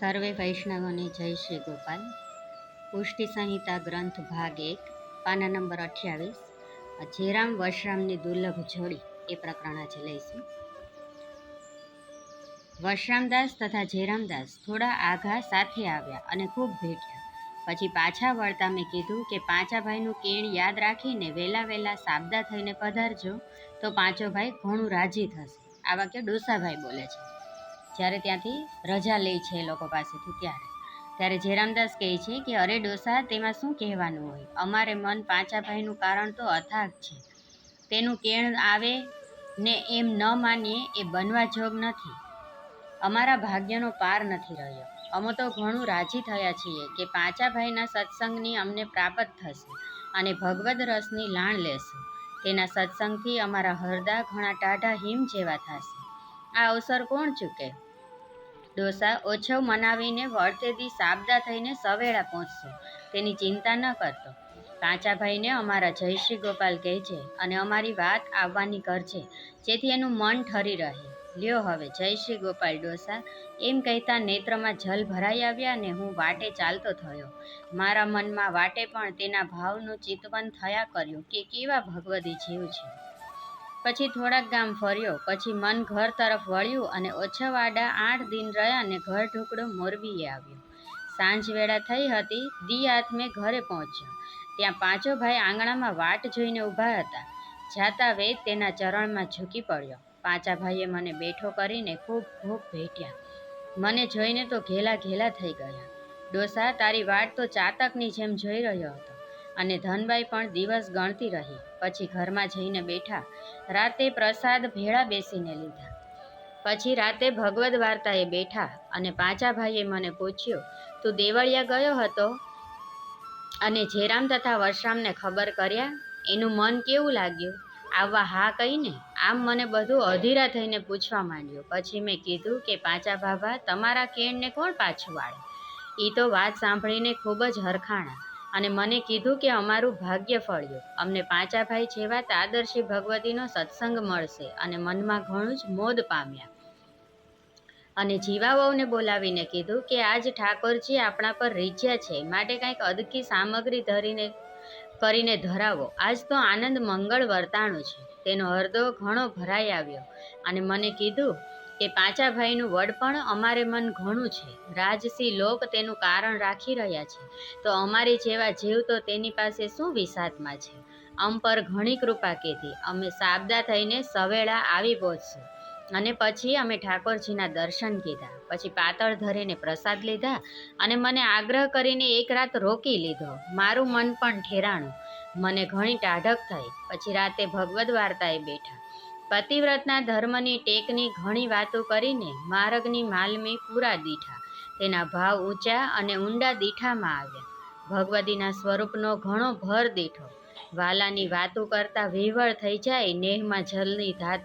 સર્વે વૈષ્ણવોને જય શ્રી ગોપાલ. પુષ્ટિ સંહિતા ગ્રંથ ભાગ એક, પાના નંબર અઠ્યાવીસ જેરામ વશરામની દુર્લભ જોડી એ પ્રકરણ આજે લઈશું. વશરામદાસ તથા જેરામદાસ થોડા આઘા સાથે આવ્યા અને ખૂબ ભેટ્યા. પછી પાછા વળતા મેં કીધું કે પાંચા ભાઈનું કેણ યાદ રાખીને વહેલા વહેલા સાબદા થઈને પધારજો, તો પાંચો ભાઈ ઘણું રાજી થશે. આ વાક્ય ડોસાભાઈ બોલે છે. જ્યારે ત્યાંથી રજા લે છે એ લોકો પાસેથી ત્યારે. ત્યારે જેરામદાસ કહે છે કે, અરે ડોસા, તેમાં શું કહેવાનું હોય? અમારે મન પાંચાભાઈનું કારણ તો અથાગ છે. તેનું કેણ આવે ને એમ ન માનીએ એ બનવા જોગ નથી. અમારા ભાગ્યનો પાર નથી રહ્યો. અમે તો ઘણું રાજી થયા છીએ કે પાંચાભાઈના સત્સંગની અમને પ્રાપ્ત થશે અને ભગવદ રસની લાણ લેશું. તેના સત્સંગથી અમારા હરદા ઘણા ટાઢા હિમ જેવા થશે. આ અવસર કોણ ચૂકે? ડોસા ઓછવ મનાવીને વળતેથી સાબદા થઈને સવેળા પહોંચશો. તેની ચિંતા ન કરતો. કાંચાભાઈને અમારા જયશ્રી ગોપાલ કહે છે અને અમારી વાત આવવાની કરજે. જેથી એનું મન ઠરી રહે. લ્યો હવે જયશ્રી ગોપાલ ડોસા. એમ કહેતા નેત્રમાં જલ ભરાઈ આવ્યા અને હું વાટે ચાલતો થયો. મારા મનમાં વાટે પણ તેના ભાવનું ચિતવન થયા કર્યું કે કેવા ભગવદી જીવ છે. પછી થોડાક ગામ ફર્યો. પછી મન ઘર તરફ વળ્યું અને ઓછાવાડા આઠ દિન રહ્યા અને ઘર ઢુકડો મોરબીએ આવ્યો. સાંજ વેળા થઈ હતી. દી હાથમે ઘરે પહોંચ્યો. ત્યાં પાંચો ભાઈ આંગણામાં વાટ જોઈને ઊભા હતા. જાતા વેદ તેના ચરણમાં ઝૂકી પડ્યો. પાંચા ભાઈએ મને બેઠો કરીને ખૂબ ખૂબ ભેટ્યા. મને જોઈને તો ઘેલા ઘેલા થઈ ગયા. ડોસા, તારી વાટ તો ચાતકની જેમ જોઈ રહ્યો હતો. અને ધનબાઈ પણ દિવસ ગણતી રહી. પછી ઘરમાં જઈને બેઠા. રાતે પ્રસાદ ભેળા બેસીને લીધા. પછી રાતે ભગવદ વાર્તાએ બેઠા અને પાંચા ભાઈએ મને પૂછ્યું, તું દેવળિયા ગયો હતો? અને જેરામ તથા વર્ષરામને ખબર કર્યા? એનું મન કેવું લાગ્યું? આવવા હા કહીને? આમ મને બધું અધીરા થઈને પૂછવા માંડ્યું. પછી મેં કીધું કે પાંચા ભાભા, તમારા કેણને કોણ પાછું વાળે? એ તો વાત સાંભળીને ખૂબ જ હરખાણા. અને મને કીધું કે અમારું ભાગ્ય ફળ્યું. અમને પાંચા ભાઈ જેવા તાદર્શી ભગવતીનો સત્સંગ મળશે અને મનમાં ઘણું જ મોદ પામ્યા. અને જીવાવાઓને બોલાવીને કીધું કે આજ ઠાકોરજી આપણા પર રીઝ્યા છે, માટે કંઈક અદકી સામગ્રી ધરીને, કરીને ધરાવો. આજ તો આનંદ મંગળ વર્તાણું છે. તેનો હરદો ઘણો ભરાઈ આવ્યો. અને મને કીધું કે પાંચા ભાઈનું વડપણ અમારે મન ઘણું છે. રાજસી લોક તેનું કારણ રાખી રહ્યા છે. તો અમારી જેવા જીવ તો તેની પાસે શું વિસાતમાં છે? અમ પર ઘણી કૃપા કીધી. અમે સાબદા થઈને સવેળા આવી પહોંચશું. અને પછી અમે ઠાકોરજીના દર્શન કીધા. પછી પાતળ ધરીને પ્રસાદ લીધા અને મને આગ્રહ કરીને એક રાત રોકી લીધો. મારું મન પણ ઠેરાણું. મને ઘણી ટાઢક થઈ. પછી રાતે ભગવદ વાર્તાએ બેઠા. પતિવ્રતના ધર્મની ટેકની ઘણી વાતો કરીને માર્ગની માલમી પૂરા દીઠા. તેના ભાવ ઊંચા અને ઊંડા દીઠામાં આવ્યા. ભગવતીના સ્વરૂપનો ઘણો ભર દીઠો. વાલાની વાતો કરતા વિવળ થઈ જાય, નેહમાં જલની ધાત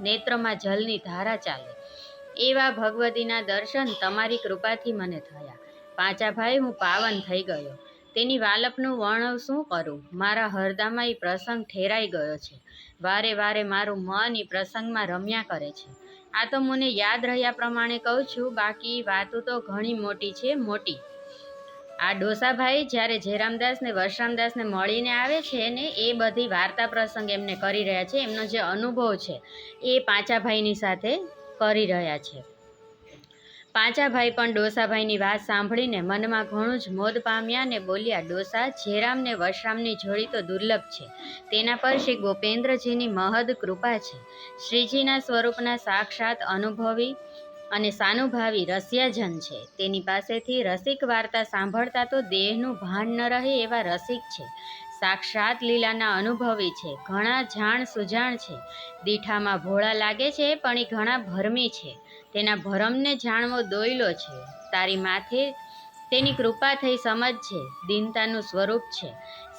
નેત્રમાં જલની ધારા ચાલે. એવા ભગવતીના દર્શન તમારી કૃપાથી મને થયા. પાંચા ભાઈ, હું પાવન થઈ ગયો. તેની વાલપનું વર્ણવ શું કરું? મારા હરદામાં એ પ્રસંગ ઠેરાઈ ગયો છે. વારે વારે મારું મન એ પ્રસંગમાં રમ્યા કરે છે. આ તો મને યાદ રહ્યા પ્રમાણે કહું છું, બાકી વાતો તો ઘણી મોટી છે, મોટી. આ ડોસાભાઈ જ્યારે જયરામદાસને વર્ષરામદાસને મળીને આવે છે ને, એ બધી વાર્તા પ્રસંગ એમને કરી રહ્યા છે. એમનો જે અનુભવ છે, એ પાંચાભાઈની સાથે કરી રહ્યા છે. પાંચાભાઈ પણ ડોસાભાઈની વાત સાંભળીને મનમાં ઘણું જ મોદ પામ્યા ને બોલ્યા, ડોસા જેરામ ને વશરામની જોડી તો દુર્લભ છે. તેના પર શ્રી ગોપેન્દ્રજીની મહદ કૃપા છે. શ્રીજીના સ્વરૂપના સાક્ષાત અનુભવી અને સાનુભાવી રસિયાજન છે. તેની પાસેથી રસિક વાર્તા સાંભળતા તો દેહનું ભાન ન રહે એવા રસિક છે. સાક્ષાત લીલાના અનુભવી છે. ઘણા જાણ સુજાણ છે. દીઠામાં ભોળા લાગે છે, પણ એ ઘણા ભરમી છે. તેના ભરમને જાણવો દોયલો છે. તારી માથે તેની કૃપા થઈ સમજ છે. દીનતાનું સ્વરૂપ છે.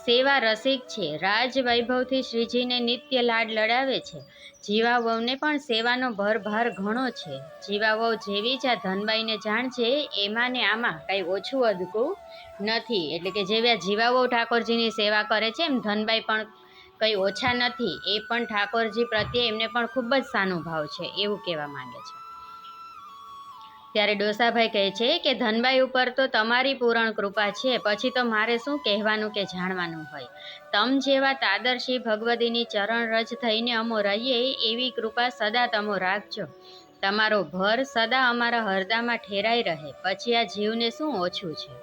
સેવા રસિક છે. રાજ વૈભવથી શ્રીજીને નિત્ય લાડ લડાવે છે. જીવા વહુને પણ સેવાનો ભરભાર ઘણો છે. જીવા વહુ જેવી જ આ ધનબાઈને જાણ છે, એમાં ને આમાં કાંઈ ઓછું અદકું નથી. એટલે કે જેવા આ વહુ ઠાકોરજીની સેવા કરે છે, એમ ધનબાઈ પણ કંઈ ઓછા નથી. એ પણ ઠાકોરજી પ્રત્યે એમને પણ ખૂબ જ સાનુભાવ છે, એવું કહેવા માંગે છે. ત્યારે ડોસાભાઈ કહે છે કે ધનભાઈ ઉપર તો તમારી પૂરણ કૃપા છે, પછી તો મારે શું કહેવાનું કે જાણવાનું હોય. તમ જેવા તાદર્શી ભગવદીની ચરણ રજ થઈને અમો રહીએ, એવી કૃપા સદા તમો રાખજો. તમારો ભર સદા અમારા હરદામાં ઠેરાઈ રહે, પછી આ જીવને શું ઓછું છે?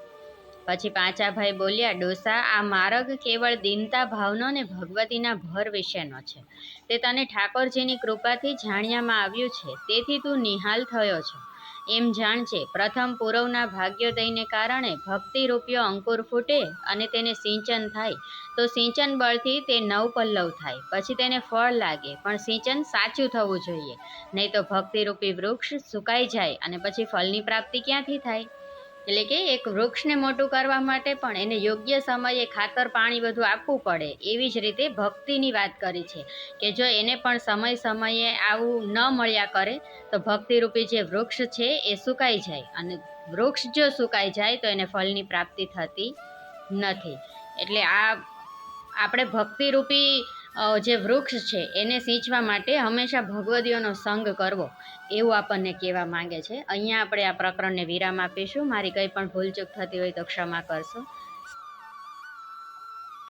પછી પાંચાભાઈ બોલ્યા, ડોસા, આ માર્ગ કેવળ દીનતા ભાવનો ને ભગવતીના ભર વિશેનો છે. તે તને ઠાકોરજીની કૃપાથી જાણ્યામાં આવ્યું છે, તેથી તું નિહાલ થયો છે. એમ જાણજે પ્રથમ પૂરવના ભાગ્યોદયને કારણે ભક્તિ રૂપિયો અંકુર ફૂટે અને તેને સિંચન થાય. તો સિંચન બળથી તે નવ પલ્લવ થાય. પછી તેને ફળ લાગે, પણ સિંચન સાચું થવું જોઈએ. નહીં તો ભક્તિરૂપી વૃક્ષ સુકાઈ જાય અને પછી ફળની પ્રાપ્તિ ક્યાંથી થાય? એટલે કે એક વૃક્ષને મોટું કરવા માટે પણ એને યોગ્ય સમયે ખાતર, પાણી બધું આપવું પડે, એવી જ રીતે ભક્તિની વાત કરી છે કે જો એને પણ સમય સમયે આવું ન મળ્યા કરે, તો ભક્તિરૂપી જે વૃક્ષ છે એ સુકાઈ જાય અને વૃક્ષ જો સુકાઈ જાય તો એને ફળની પ્રાપ્તિ થતી નથી. એટલે આ, આપણે ભક્તિરૂપી જે વૃક્ષ છે, એને સિંચવા માટે હંમેશા ભગવદીઓનો સંગ કરવો, એવું આપણને કહેવા માંગે છે. અહીંયા આપણે આ પ્રકરણને વિરામ આપીશું. મારી કંઈ પણ ભૂલચૂક થતી હોય તો ક્ષમા કરશો.